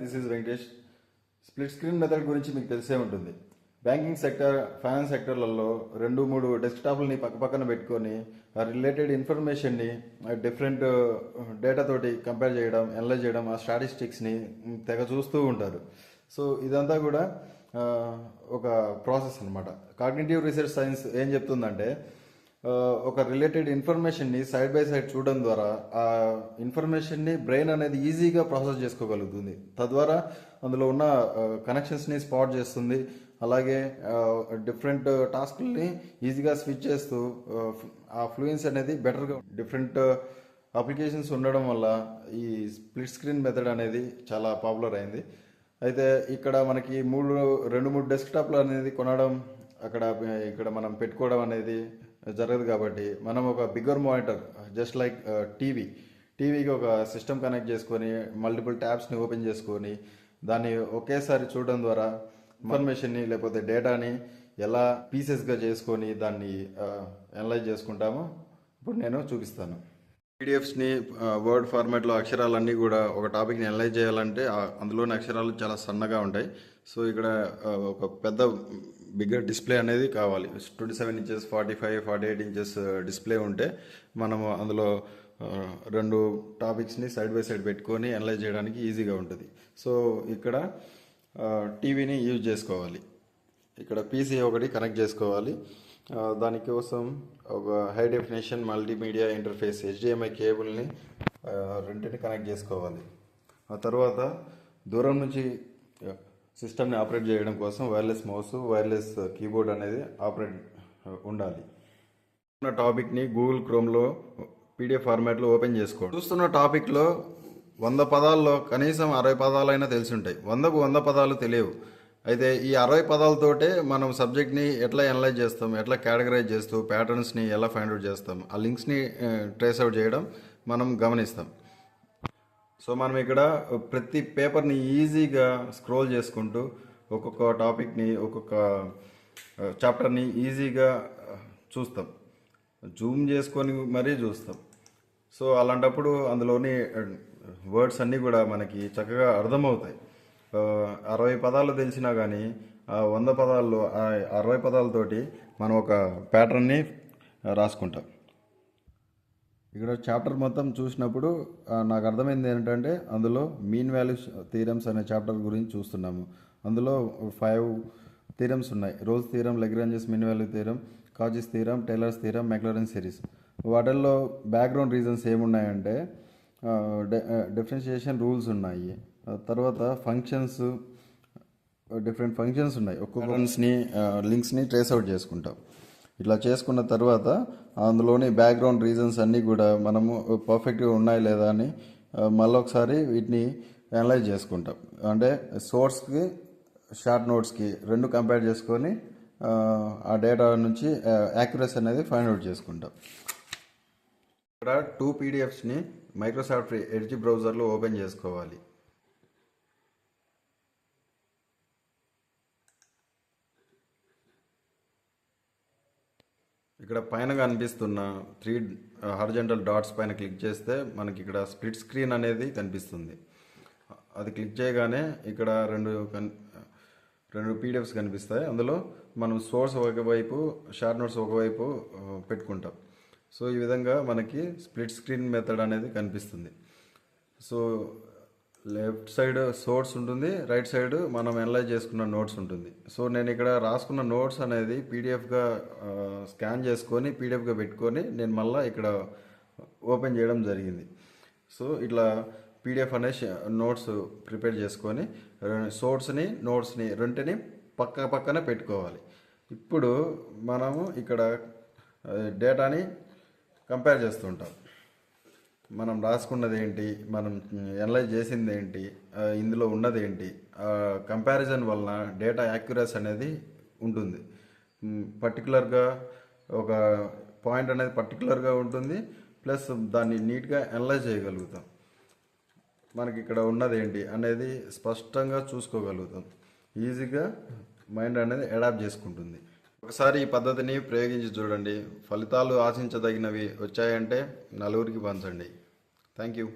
This is Venkatesh split screen method గురించి మీకు తెలిసే ఉంటుంది. బ్యాంకింగ్ సెక్టర్ ఫైనాన్స్ సెక్టర్లలో రెండు మూడు డెస్క్టాప్లని పక్క పక్కన పెట్టుకొని ఆ రిలేటెడ్ ఇన్ఫర్మేషన్ని డిఫరెంట్ డేటా తోటి కంపేర్ చేయడం అనలైజ్ చేయడం ఆ స్టాటిస్టిక్స్ని తెగ చూస్తూ ఉంటారు. సో ఇదంతా కూడా ఒక ప్రాసెస్ అనమాట కాగ్నిటివ్ రీసెర్చ్ సైన్స్ ఏం చెప్తుందంటే ఒక రిలేటెడ్ ఇన్ఫర్మేషన్ని సైడ్ బై సైడ్ చూడడం ద్వారా ఆ ఇన్ఫర్మేషన్ని బ్రెయిన్ అనేది ఈజీగా ప్రాసెస్ చేసుకోగలుగుతుంది. తద్వారా అందులో ఉన్న కనెక్షన్స్ని స్పాట్ చేస్తుంది. అలాగే డిఫరెంట్ టాస్క్ని ఈజీగా స్విచ్ చేస్తూ ఆ, ఫ్లూయెన్స్ అనేది బెటర్గా డిఫరెంట్ అప్లికేషన్స్ ఉండడం వల్ల ఈ స్ప్లిట్ స్క్రీన్ మెథడ్ అనేది చాలా పాపులర్ అయింది. అయితే ఇక్కడ మనకి మూడు రెండు మూడు డెస్క్టాప్లు అనేది కొనడం అక్కడ ఇక్కడ మనం పెట్టుకోవడం అనేది జరగదు కాబట్టి మనం ఒక bigger monitor just like TV టీవీకి ఒక సిస్టమ్ కనెక్ట్ చేసుకొని మల్టిపుల్ ట్యాబ్స్ని ఓపెన్ చేసుకొని దాన్ని ఒకేసారి చూడడం ద్వారా ఇన్ఫర్మేషన్ని లేకపోతే డేటాని ఎలా పీసెస్గా చేసుకొని దాన్ని uh, అనలైజ్ చేసుకుంటామో ఇప్పుడు నేను చూపిస్తాను. పీడిఎఫ్స్ని వర్డ్ ఫార్మాట్లో అక్షరాలన్నీ కూడా ఒక టాపిక్ని అనలైజ్ చేయాలంటే అందులోని అక్షరాలు చాలా సన్నగా ఉంటాయి. సో ఇక్కడ uh, ఒక పెద్ద బిగ్గర్ డిస్ప్లే అనేది కావాలి. Twenty seven inches forty five forty eight inches uh, display ఉంటే మనము అందులో uh, రెండు టాపిక్స్ని సైడ్ బై సైడ్ పెట్టుకొని అనలైజ్ చేయడానికి ఈజీగా ఉంటుంది. సో ఇక్కడ uh, టీవీని యూజ్ చేసుకోవాలి. ఇక్కడ పీసీ ఒకటి కనెక్ట్ చేసుకోవాలి. దానికోసం ఒక high definition multimedia interface HDMI కేబుల్ని రెంటిని కనెక్ట్ చేసుకోవాలి. ఆ తర్వాత దూరం నుంచి సిస్టమ్ని ఆపరేట్ చేయడం కోసం వైర్లెస్ మౌస్ వైర్లెస్ కీబోర్డ్ అనేది ఆపరేట్ ఉండాలి. చూస్తున్న టాపిక్ని గూగుల్ క్రోమ్లో పీడిఎఫ్ ఫార్మాట్లో ఓపెన్ చేసుకోండి. చూస్తున్న టాపిక్లో వంద పదాల్లో కనీసం అరవై పదాలైనా తెలిసి ఉంటాయి వందకు వంద పదాలు తెలియవు. అయితే ఈ అరవై పదాలతోటే మనం సబ్జెక్ట్ని ఎట్లా అనలైజ్ చేస్తాం ఎట్లా కేటగరైజ్ చేస్తూ ప్యాటర్న్స్ని ఎలా ఫైండ్ అవుట్ చేస్తాం ఆ లింక్స్ని ట్రేస్ అవుట్ చేయడం మనం గమనిస్తాం. సో మనం ఇక్కడ ప్రతి పేపర్ని ఈజీగా స్క్రోల్ చేసుకుంటూ ఒక్కొక్క టాపిక్ని ఒక్కొక్క చాప్టర్ని ఈజీగా చూస్తాం. జూమ్ చేసుకొని మరీ చూస్తాం. సో అలాంటప్పుడు అందులోని వర్డ్స్ అన్నీ కూడా మనకి చక్కగా అర్థమవుతాయి. అరవై పదాలు తెలిసినా కానీ ఆ వంద పదాల్లో ఆ అరవై పదాలతోటి మనం ఒక ప్యాటర్న్ని రాసుకుంటాం. ఇక్కడ చాప్టర్ మొత్తం చూసినప్పుడు నాకు అర్థమైంది ఏంటంటే అందులో మీన్ వాల్యూస్ థీరమ్స్ అనే చాప్టర్ గురించి చూస్తున్నాము. అందులో ఫైవ్ థీరమ్స్ ఉన్నాయి. Rolle's theorem Lagrange's mean value theorem Cauchy's theorem Taylor's theorem Maclaurin series. వాటిల్లో బ్యాక్గ్రౌండ్ రీజన్స్ ఏమున్నాయంటే డిఫరెన్షియేషన్ రూల్స్ ఉన్నాయి. తర్వాత ఫంక్షన్స్ డిఫరెంట్ ఫంక్షన్స్ ఉన్నాయి. ఒక్కొక్కన్స్ని లింక్స్ని ట్రేస్ అవుట్ చేసుకుంటాం. ఇట్లా చేసుకున్న తర్వాత అందులోని బ్యాక్గ్రౌండ్ రీజన్స్ అన్నీ కూడా మనము పర్ఫెక్ట్గా ఉన్నాయి లేదా అని ఆ, మళ్ళొకసారి వీటిని అనలైజ్ చేసుకుంటాం. అంటే సోర్స్కి షార్ట్ నోట్స్కి రెండు కంపేర్ చేసుకొని ఆ, ఆ డేటా నుంచి యాక్యురసీ అనేది ఫైండ్ అవుట్ చేసుకుంటాం. ఇక్కడ టూ పీడిఎఫ్స్ని మైక్రోసాఫ్ట్ ఎడ్జ్ బ్రౌజర్లో ఓపెన్ చేసుకోవాలి. ఇక్కడ పైన కనిపిస్తున్న త్రీ హర్జెంటల్ డాట్స్ పైన క్లిక్ చేస్తే మనకి ఇక్కడ స్ప్లిట్ స్క్రీన్ అనేది కనిపిస్తుంది. అది క్లిక్ చేయగానే ఇక్కడ రెండు కన్ రెండు పీడిఎఫ్స్ కనిపిస్తాయి. అందులో మనం సోర్స్ ఒకవైపు షార్ట్ నోట్స్ ఒకవైపు పెట్టుకుంటాం. సో ఈ విధంగా మనకి స్ప్లిట్ స్క్రీన్ మెథడ్ అనేది కనిపిస్తుంది. సో లెఫ్ట్ సైడ్ సోర్స్ ఉంటుంది రైట్ సైడ్ మనం అనలైజ్ చేసుకున్న నోట్స్ ఉంటుంది. సో నేను ఇక్కడ రాసుకున్న నోట్స్ అనేది పీడిఎఫ్గా స్కాన్ చేసుకొని పీడిఎఫ్గా పెట్టుకొని నేను మళ్ళీ ఇక్కడ ఓపెన్ చేయడం జరిగింది. సో ఇట్లా పీడిఎఫ్ అనే నోట్స్ ప్రిపేర్ చేసుకొని సోర్స్ని నోట్స్ని రెంటిని పక్క పక్కన పెట్టుకోవాలి. ఇప్పుడు మనము ఇక్కడ డేటాని కంపేర్ చేస్తుంటాం. మనం రాసుకున్నది ఏంటి మనం అనలైజ్ చేసింది ఏంటి ఇందులో ఉన్నది ఏంటి కంపారిజన్ వలన డేటా యాక్యురస్ అనేది ఉంటుంది. పర్టికులర్గా ఒక పాయింట్ అనేది పర్టికులర్గా ఉంటుంది ప్లస్ దాన్ని నీట్గా అనలైజ్ చేయగలుగుతాం. మనకి ఇక్కడ ఉన్నది ఏంటి అనేది స్పష్టంగా చూసుకోగలుగుతాం. ఈజీగా మైండ్ అనేది అడాప్ట్ చేసుకుంటుంది. ఒకసారి ఈ పద్ధతిని ప్రయోగించి చూడండి. ఫలితాలు ఆశించదగినవి వచ్చాయంటే నలుగురికి పంచండి. Thank you.